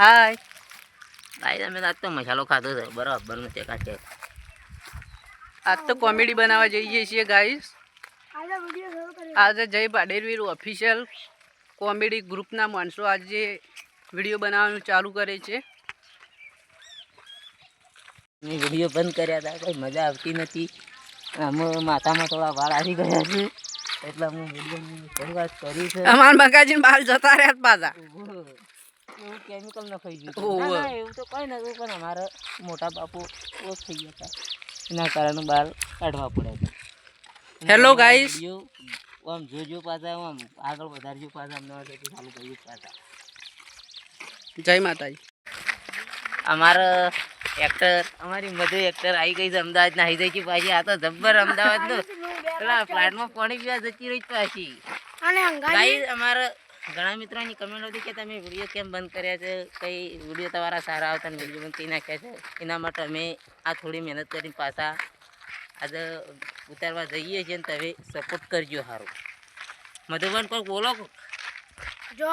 હાય. ભાઈ અમે આજ તો મસાલો ખાધો છે. બરાબર નથી કાઢે આજ તો કોમેડી બનાવવા જઈએ છીએ ગાઈસ આજે જય પાડેરવીર ઓફિશિયલ કોમેડી ગ્રુપના માણસો આજે વીડિયો બનાવવાનું ચાલુ કરે છે. મેં વીડિયો બંધ કર્યા હતા કંઈ મજા આવતી નથી. આમાં માથામાં થોડા વાળ આવી ગયા છે. એટલે હું વીડિયો શરૂઆત કરી છે. અમાર બગાજીને બહાર જતા રહ્યા જ પાછા. એવું કેમિકલ ન ગયું ના, ના, એવું તો કંઈ નતું પણ અમારા મોટા બાપુ ઓફ થઈ ગયા હતા. એના કારણે બહાર કાઢવા પડ્યા હતા. હેલો ગાઈસ આમ જોજો પાછા આમ આગળ વધારજો પાછા અમદાવાદ ચાલુ કર્યું પાછા. જય માતાજી. અમારા એક્ટર અમારી મધુ એક્ટર આવી ગઈ છે અમદાવાદ ના આવી ગઈ પાછી. આ તો જબ્બર અમદાવાદનું પેલા ફ્લાટમાં પાણી પીવા જતી રહી છે પાછી. ગાઈસ અમારા ઘણા મિત્રોની કમેન્ટ હતી કે તમે વીડિયો કેમ બંધ કર્યા છે? કઈ વીડિયો તમારા સારા આવતા વીડિયો બંધ કરી નાખ્યા છે? એના માટે અમે આ થોડી મહેનત કરીને પાછા આજે ઉતારવા જઈએ છીએ ને તમે સપોર્ટ કરજો સારું. મધુબન કોઈ બોલો જો